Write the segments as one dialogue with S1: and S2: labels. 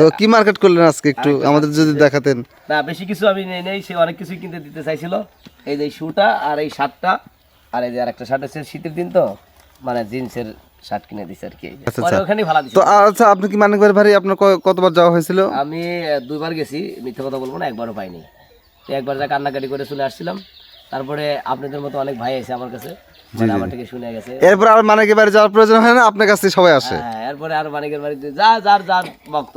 S1: তো কি মার্কেট করলেন আজকে একটু আমাদের যদি দেখাতেন?
S2: না বেশি কিছু আমি নেই নেই সে অনেক কিছুই কিনতে দিতে চাইছিল। এই যে শুটা আর এই শার্টটা আর এই যে আর একটা শার্ট আছে শীতের দিন তো মানে জিন্সের শার্ট কিনে দিছে আর কি।
S1: আচ্ছা, আচ্ছা।
S2: ওখানেই ভাড়া দিছে।
S1: তো আচ্ছা আপনি কি মানিক ভাই ভাই আপনার কতবার যাওয়া হয়েছিল?
S2: আমি দুইবার গেছি মিথ্যে কথা বলব না একবারও পাইনি। একবার যা কান্নাকাটি করে চলে আসছিলাম তারপরে আপনাদের মতো অনেক ভাই আছে আমার কাছে। মানে আমার থেকে শুনে গেছে।
S1: এরপর আর মানিকের বাড়ি যাওয়ার প্রয়োজন হয় না? আপনার কাছে সবাই আসে।
S2: হ্যাঁ এরপরে আর মানিকের বাড়িতে যা যার যার ভক্ত।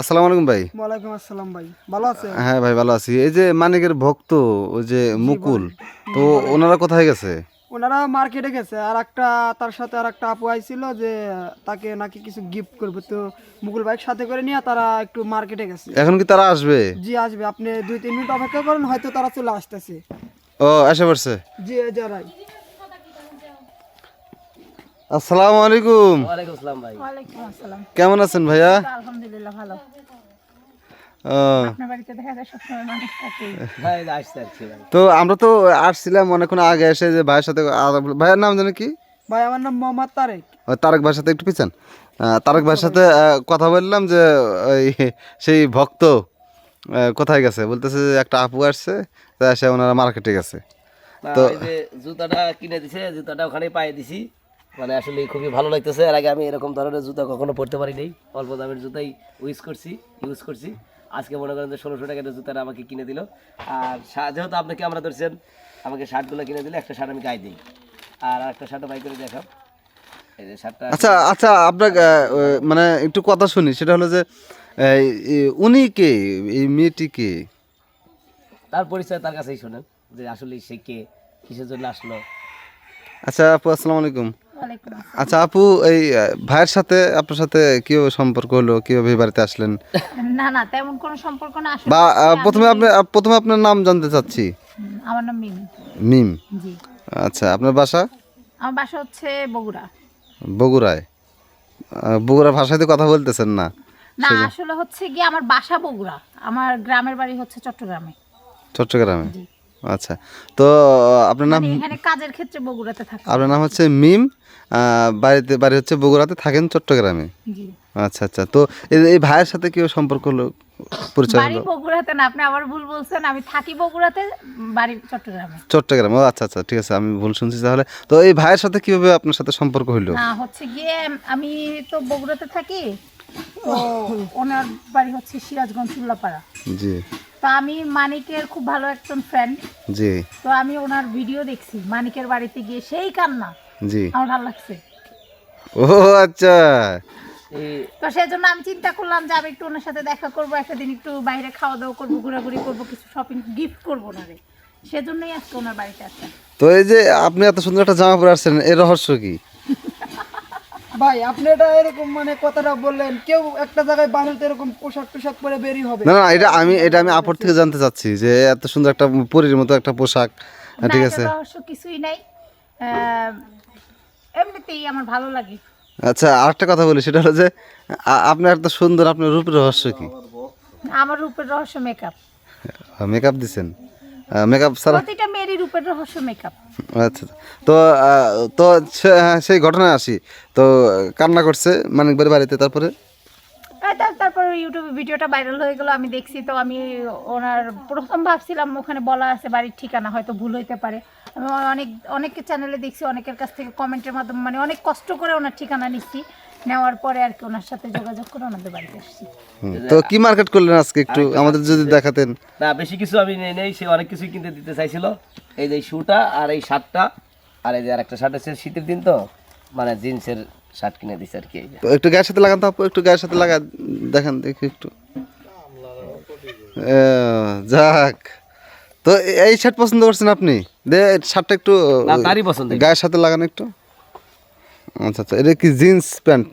S1: আসসালামু আলাইকুম ভাই।
S3: ওয়ালাইকুম আসসালাম ভাই। ভালো আছে
S1: হ্যাঁ ভাই ভালো আছি। এই যে মানিকের ভক্ত ওই যে মুকুল তো ওনারা কোথায় গেছে?
S3: ওনারা মার্কেটে গেছে। আর একটা তার সাথে আর একটা আপু আইছিল যে তাকে নাকি কিছু গিফট করবে। তো মুকুল ভাই সাথে করে নিয়ে তারা একটু মার্কেটে গেছে।
S1: এখন কি তারা আসবে?
S3: জি আসবে। আপনি দুই তিন মিনিট অপেক্ষা করেন হয়তো তারা চলে আসতেছে।
S1: ও এসে পড়ছে
S3: জি
S1: আসসালামু আলাইকুম।
S2: ওয়ালাইকুম আসসালাম ভাই।
S4: ওয়ালাইকুম আসসালাম।
S1: কেমন আছেন ভাইয়া?
S4: আলহামদুলিল্লাহ ভালো।
S1: তো আমরা তো আসছিলাম অনেকক্ষণ আগে এসে যে ভাইয়ের সাথে আর- ভাইয়ের নাম জানে কি?
S3: ভাই আমার নাম মোহাম্মদ তারেক।
S1: তারেক ভাইয়ের সাথে একটু পিছান। তারেক ভাইয়ের সাথে কথা বললাম যে ওই সেই ভক্ত কোথায় গেছে? বলতেছে যে একটা আপু আসছে তা এসে ওনারা মার্কেটে গেছে।
S2: যে জুতাটা কিনে দিছে জুতাটা ওখানে পায়ে দিছি। মানে আসলে খুবই ভালো লাগতেছে। এর আগে আমি এরকম ধরনের জুতা কখনো পরতে পারি নাই অল্প দামের জুতাই ইউজ করছি ইউজ করছি। আজকে মনে করেন যে ষোলোশো টাকার জুতাটা আমাকে কিনে দিল। আর যেহেতু আপনাকে আমরা ধরছেন আমাকে শার্টগুলো কিনে দিলে একটা শার্ট আমি গায়ে দিই। আর একটা শার্টও বাই করে দেখাও। এই যে শার্টটা
S1: আচ্ছা আচ্ছা আপনার মানে একটু কথা শুনি। সেটা হলো যে উনি কে? এই মেয়েটি কে?
S2: তার পরিচয় তার কাছেই শোনেন যে আসলে সে কে কিসের জন্য আসলো।
S1: আচ্ছা আপু আসসালামু আলাইকুম। আচ্ছা আপু এই ভাইয়ের সাথে আপনার সাথে কীভাবে সম্পর্ক হলো কীভাবে বাড়িতে আসলেন?
S4: না না তেমন কোনো সম্পর্ক না আসলে
S1: বা প্রথমে আপনি প্রথমে আপনার নাম জানতে চাচ্ছি।
S4: আমার নাম মিমি।
S1: মিম?
S4: জি।
S1: আচ্ছা আপনার বাসা?
S4: আমার বাসা হচ্ছে বগুড়া।
S1: বগুড়ায়। বগুড়া ভাষাতে কথা বলতেছেন না।
S4: না আসলে হচ্ছে গিয়ে আমার বাসা বগুড়া। আমার গ্রামের বাড়ি হচ্ছে চট্টগ্রামে।
S1: চট্টগ্রামে? আচ্ছা। তো আপনার নাম
S4: মানে এখানে কাজের ক্ষেত্রে বগুড়াতে থাকি।
S1: আপনার নাম হচ্ছে মিম বাড়িতে বাড়ি হচ্ছে বগুড়াতে থাকেন চট্টগ্রামে? আচ্ছা আচ্ছা। তো এই ভাইয়ের সাথে কি সম্পর্ক হলো পরিচয় হলো?
S4: বগুড়াতে না আপনি আবার ভুল বলছেন আমি থাকি বগুড়াতে বাড়ি চট্টগ্রামে।
S1: চট্টগ্রাম ও আচ্ছা আচ্ছা ঠিক আছে আমি ভুল শুনছি তাহলে। তো এই ভাইয়ের সাথে কীভাবে আপনার সাথে সম্পর্ক হইল?
S4: না হচ্ছে গিয়ে আমি তো বগুড়াতে থাকি তো ওনার বাড়ি হচ্ছে সিরাজগঞ্জ চুল্লাপাড়া।
S1: জি।
S4: তো আমি মানিকের খুব ভালো একজন ফ্রেন্ড
S1: জি।
S4: তো আমি ওনার ভিডিও দেখছি মানিকের বাড়িতে গিয়ে সেই কান্না।
S1: জি।
S4: আমার ভালো লাগছে।
S1: ও আচ্ছা।
S4: তো সেই জন্য আমি চিন্তা করলাম যে আমি একটু ওনার সাথে দেখা করব একটা দিন একটু বাইরে খাওয়া দাওয়া করব ঘোরাঘুরি করব কিছু শপিং গিফট করব না রে সেজন্যই আজকে ওনার বাড়িতে আসলাম।
S1: তো এই যে আপনি এত সুন্দর একটা জামা পরে আসছেন এর রহস্য কি?
S3: ভাই আপনি এটা এরকম মানে কথাটা বললেন কেউ একটা জায়গায় বানাতে এরকম পোশাক টোশাক পরে বেরি হবে।
S1: না না এটা আমি এটা আমি আপর থেকে জানতে চাচ্ছি যে এত সুন্দর একটা পরীর মতো একটা পোশাক ঠিক আছে?
S4: রহস্য কিছুই নাই। এমনিতেই আমার ভালো লাগে।
S1: আচ্ছা আরেকটা কথা বলি সেটা হলো যে আ- আপনার এত সুন্দর আপনার রূপের রহস্য কি?
S4: আমার রূপের রহস্য মেকআপ
S1: মেকআপ দিছেন? মেকআপ ছাড়া?
S4: প্রতিটা মেয়েরই রূপের রহস্য মেকআপ
S1: আচ্ছা তো তো হ্যাঁ, সেই ঘটনায় আসি। তো কান্না করছে মানিকবাড়ি বাড়িতে তারপরে?
S4: তারপর ইউটিউবে ভিডিওটা ভাইরাল হয়ে গেল আমি দেখছি তো আমি ওনার প্রথম ভাবছিলাম ওখানে বলা আছে বাড়ির ঠিকানা হয়তো ভুল হইতে পারে। আমি অনেক অনেকের চ্যানেলে দেখছি অনেকের কাছ থেকে কমেন্টের মাধ্যমে মানে অনেক কষ্ট করে ওনার ঠিকানা নিচ্ছি। নেওয়ার পরে আর কি ওনার সাথে যোগাযোগ করে ওনাদের বাড়িতে আসছি।
S1: তো কি মার্কেট করলেন আজকে একটু আমাদের যদি দেখাতেন?
S2: না বেশি কিছু আমি নেই নেই সে অনেক কিছুই কিনতে দিতে চাইছিল। এই যে শুটা আর এই শার্টটা আর এই যে আর একটা শার্ট আছে শীতের দিন তো মানে জিন্সের শার্ট কিনে দিছে আর কি
S1: তো একটু গায়ের সাথে লাগান তো আপু একটু গায়ের সাথে লাগা দেখান দেখি একটু। যাক। তো এই শার্ট পছন্দ করছেন আপনি? দে শার্টটা একটু
S2: তারই পছন্দ।
S1: গায়ের সাথে লাগান একটু। আচ্ছা আচ্ছা এটা কি জিন্স প্যান্ট?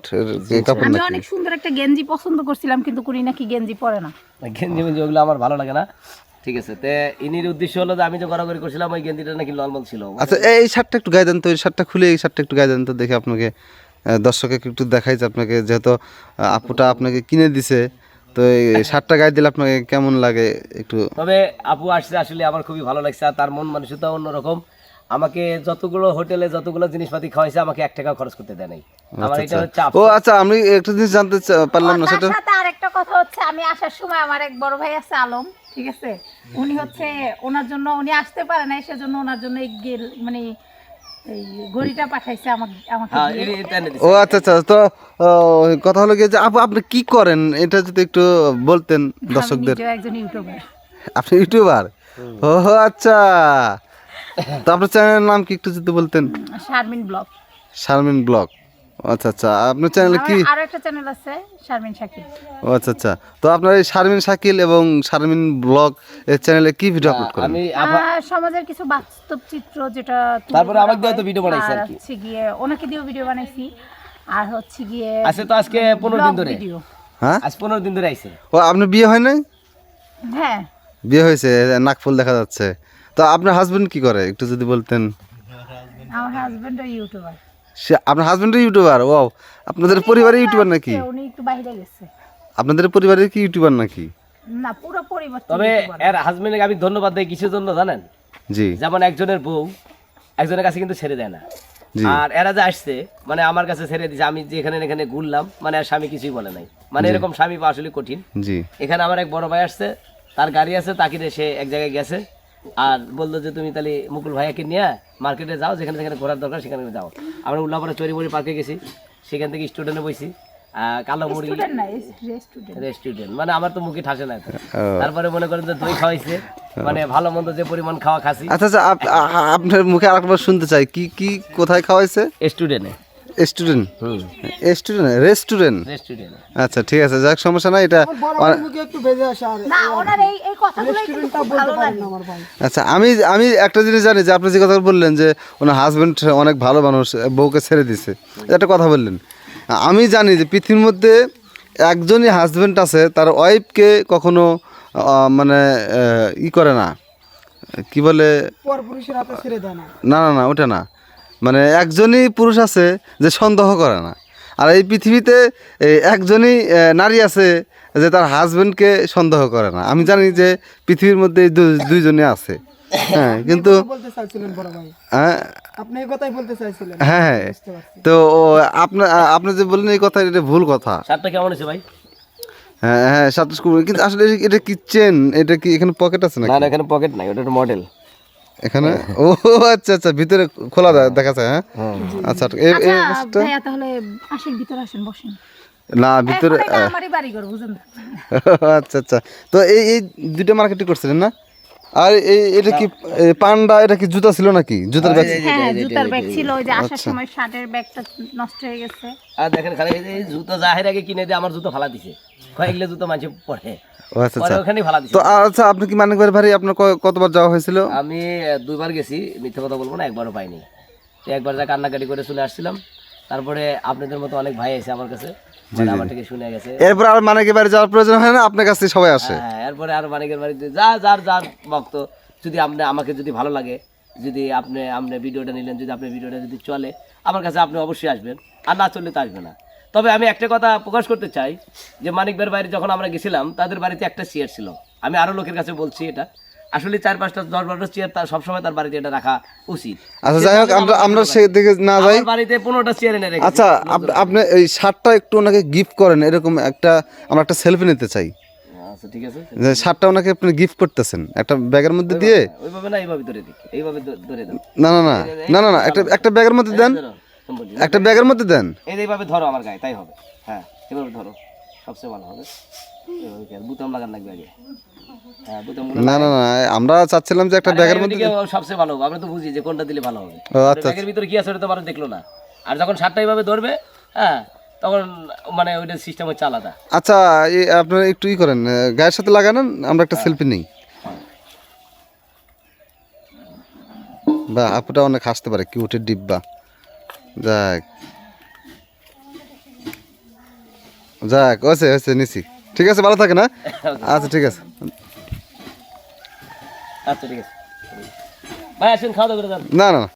S1: কাপড়
S4: আমি অনেক সুন্দর একটা গেঞ্জি পছন্দ করছিলাম কিন্তু কুড়ি নাকি গেঞ্জি পরে না।
S2: গেঞ্জি মেঞ্জি ওগুলো আমার ভালো লাগে না। ঠিক আছে তে ইনির উদ্দেশ্য হলো যে আমি যে গড়াগড়ি করছিলাম ওই গেঞ্জিটা নাকি নর্মাল ছিল।
S1: আচ্ছা এই শার্টটা একটু গায়ে দেন তো এই শার্টটা খুলে এই শার্টটা একটু গায়ে দেন তো দেখে আপনাকে আহ, দর্শকে একটু দেখাই যে আপনাকে যেহেতু আপুটা আপনাকে কিনে দিছে তো এই শার্টটা গায়ে দিলে আপনাকে কেমন লাগে একটু?
S2: তবে আপু আসছে আসলে আমার খুবই ভালো লাগছে আর তার মন মানসিকতা অন্যরকম। আমাকে যতগুলো হোটেলে যতগুলো জিনিসপাতি খাওয়াইছে আমাকে এক টাকা খরচ করতে দেয় নাই। আমার এটা হচ্ছে
S1: ও আচ্ছা আমি একটা জিনিস জানতে পারলাম না সেটা
S4: সাথে আরেকটা কথা হচ্ছে আমি আসার সময় আমার এক বড় ভাই আছে আলম ঠিক আছে? উনি হচ্ছে ওনার জন্য উনি আসতে পারে না সেজন্য ওনার জন্য এই গেল মানে ঘড়িটা পাঠাইছে আমাকে আমাকে
S2: হ্যাঁ।
S1: ও আচ্ছা আচ্ছা তো ও, কথা হলো গিয়ে যে আপু আপনি কি করেন? এটা যদি একটু বলতেন দর্শকদের।
S4: একজন ইউটিউবার।
S1: আপনি ইউটিউবার? ও আচ্ছা। তো আপনার চ্যানেলের নাম কি একটু যদি বলতেন?
S4: শারমিন ব্লগ।
S1: শারমিন ব্লগ। আচ্ছা আচ্ছা। আপনার চ্যানেলে কি?
S4: আরও একটা চ্যানেল আছে শারমিন শাকিব
S1: ও আচ্ছা আচ্ছা। তো আপনার এই শারমিন শাকিল এবং শারমিন ব্লগ এর চ্যানেলে কি ভিডিও আপলোড করেন?
S2: আমি
S4: সমাজের কিছু বাস্তব চিত্র যেটা
S2: তারপরে
S4: ধরা
S2: আমাকে দিয়ে তো video বানাইছে আর কি।
S4: হচ্ছে গিয়ে ওনাকে দিয়েও ভিডিও বানাইছি আর হচ্ছে গিয়ে
S2: আছে তো আজকে পনেরো দিন ধরে?
S1: হ্যাঁ?
S2: আজ পনেরো দিন ধরে আইছে।
S1: ও আপনার বিয়ে হয় নাই?
S4: হ্যাঁ।
S1: বিয়ে হয়েছে নাকফুল দেখা যাচ্ছে। তো আপনার হাজবেন্ড কি করে? একটু যদি বলতেন।
S4: আমার হাজবেন্ড ইউটিউবার
S1: সে আপনার হাজবেন্ড ইউটিউবার ও আপনাদের পরিবারে ইউটিউবার নাকি?
S4: উনি একটু বাইরে গেছে।
S1: আপনাদের পরিবারের কি ইউটিউবার নাকি?
S4: না পুরো পরিবার
S2: তবে এর হাজবেন্ডকে আমি ধন্যবাদ দেই কিসের জন্য জানেন?
S1: জি।
S2: যেমন একজনের বউ একজনের কাছে কিন্তু ছেড়ে দেয় না। আর এরা যে আসছে মানে আমার কাছে ছেড়ে দিছে আমি যে এখানে এখানে ঘুরলাম মানে আর স্বামী কিছুই বলে নাই। মানে এরকম স্বামী পাওয়া আসলে কঠিন।
S1: জি।
S2: এখানে আমার এক বড় ভাই আসছে তার গাড়ি আছে তাকে সে এক জায়গায় গেছে। আর বলল যে তুমি তাহলে মুকুল ভাইয়াকে নিয়ে মার্কেটে যাও যেখানে যেখানে ঘোরার দরকার সেখানে যাও। আমরা উল্লাপাড়া চরিমড়ি পার্কে গেছি সেখান থেকে স্টুডেন্টে বইছি আহ, কালো মুরগি রেস্টুরেন্ট মানে আমার তো মুখে ঠাসে না তারপরে মনে করেন যে দই খাওয়াইছে মানে ভালো মন্দ যে পরিমাণ খাওয়া খাসি।
S1: আচ্ছা আচ্ছা আপনার মুখে আরেকবার শুনতে চাই কি কি কোথায় খাওয়াইছে?
S2: স্টুডেন্টে
S1: স্টুডেন্ট
S2: হুম
S1: স্টুডেন্ট রেস্টুরেন্ট
S2: রেস্টুরেন্টে
S1: আচ্ছা ঠিক আছে যাক সমস্যা নাই এটা
S3: বড় ভাই মুখে একটু বেজে আসে আর।
S4: না ওনার এই এই কথাগুলো
S3: রেস্টুরেন্টটা বলতে পারেন না আমার ভাই।
S1: আচ্ছা আমি আমি একটা জিনিস জানি যে আপনি যে কথা বললেন যে ওনার হাজবেন্ড অনেক ভালো মানুষ বউকে ছেড়ে দিছে। একটা কথা বললেন। আমি জানি যে পৃথিবীর মধ্যে একজনই হাজবেন্ড আছে তার ওয়াইফকে কখনো মানে ই করে না। কি বলে?
S3: না
S1: না না ওটা না। মানে একজনই পুরুষ আছে যে সন্দেহ করে না। আর এই পৃথিবীতে এই একজনই নারী আছে যে তার হাজবেন্ডকে সন্দেহ করে না। আমি জানি যে পৃথিবীর মধ্যে দুইজনে আছে। হ্যাঁ কিন্তু
S3: কথা বলতে চাইছিলেন বড় ভাই।
S1: হ্যাঁ।
S3: আপনি এই কথাই বলতে চাইছিলেন।
S1: হ্যাঁ হ্যাঁ। তো আপনার আপনি যে বললেন এই কথা এটা ভুল কথা।
S2: কেমন হয়েছে ভাই?
S1: হ্যাঁ হ্যাঁ সাতাশ কুমার কিন্তু আসলে এটা- এটা কি চেন এটা কি এখানে পকেট আছে
S2: না এখানে পকেট নাই ওটা মডেল
S1: এখানে? ও আচ্ছা আচ্ছা ভিতরে খোলা দেখা যায় হ্যাঁ? আচ্ছা এই- এই
S4: আচ্ছা ভাইয়া তাহলে আসেন ভিতরে আসেন বসেন।
S1: না ভিতরে
S4: আমারই বাড়ি ঘর বুঝুন
S1: আচ্ছা আচ্ছা। তো এই এই দুইটা মার্কেটিং করছিলেন না? আর এই এটা কি পান্ডা এটা কি জুতা ছিল নাকি? জুতার ব্যাগ?
S4: হ্যাঁ জুতার ব্যাগ ছিল ওই যে আসার সময় শার্টের ব্যাগটা নষ্ট হয়ে গেছে।
S2: আর দেখেন খালি এই জুতো জাহের আগে কিনে দিয়ে আমার জুতো ফালা দিছে। জুতো মাঝে
S1: আচ্ছা আচ্ছা। তো আচ্ছা আপনি কি মানিক বাড়ি আপনার কতবার যাওয়া হয়েছিল?
S2: আমি দুইবার গেছি মিথ্যে কথা বলব না একবারও পাইনি। তো একবার যা কান্নাকাটি করে চলে আসছিলাম। তারপরে আপনাদের মতো অনেক ভাই এসে আমার কাছে আমার থেকে শুনে গেছে।
S1: এরপর আর মানিকের বাড়ি যাওয়ার প্রয়োজন হয় না আপনার কাছে সবাই আসে।
S2: হ্যাঁ এরপরে আর মানিকের বাড়িতে যা যার যার ভক্ত যদি আপনি আমাকে যদি ভালো লাগে যদি আপনি আপনি ভিডিওটা নিলেন যদি আপনার ভিডিওটা যদি চলে আমার কাছে আপনি অবশ্যই আসবেন। আর না চললে তো আসবে না। তবে আমি একটা কথা প্রকাশ করতে চাই যে মানিকবের বাড়ি যখন আমরা গেছিলাম তাদের বাড়িতে একটা চেয়ার ছিল। আমি আরও লোকের কাছে বলছি এটা। আসলে চার পাঁচটা দশ বারোটা চেয়ার তার সবসময় তার বাড়িতে এটা রাখা উচিত।
S1: আচ্ছা যাই হোক আমরা আমরা সেদিকে না যাই।
S2: বাড়িতে পনেরোটা চেয়ার এনে রেখেছি।
S1: আচ্ছা আপ- আপনি এই শার্টটা একটু ওনাকে গিফট করেন এরকম একটা আমরা একটা সেলফি নিতে চাই।
S2: আচ্ছা ঠিক আছে।
S1: যে শার্টটা ওনাকে আপনি গিফট করতেছেন একটা ব্যাগের মধ্যে দিয়ে?
S2: ওইভাবে না এইভাবে ধরে দিই এইভাবে ধরে দেন
S1: না না না না না একটা একটা ব্যাগের মধ্যে দেন। একটা ব্যাগের মধ্যে দেন?
S2: এই এইভাবে ধরো আমার গায়ে তাই হবে। হ্যাঁ এভাবে ধরো সবচেয়ে ভালো হবে। বুতাম লাগান লাগবে আগে? হ্যাঁ
S1: না না না আমরা চাচ্ছিলাম যে একটা ব্যাগের মধ্যে
S2: সবচেয়ে ভালো হবে আমরা তো বুঝি যে কোনটা দিলে ভালো হবে।
S1: আচ্ছা
S2: ব্যাগের ভিতরে কি আছে ওটা তো মানুষ দেখল না। আর যখন সাতটা এইভাবে ধরবে হ্যাঁ তখন মানে ওইটা সিস্টেম হচ্ছে আলাদা।
S1: আচ্ছা আপনারা একটু ই করেন গায়ের সাথে লাগানোন আমরা একটা সেলফি নিই। বা আপুটা অনেক হাসতে পারে কিউটের ডিব্বা। যাক। যাক হয়েছে হয়েছে নিছি। ঠিক আছে ভালো থাকে না আচ্ছা ঠিক আছে।
S2: আচ্ছা ঠিক আছে। ভাই আসুন খাওয়া দাওয়া করে যান।
S1: না না না।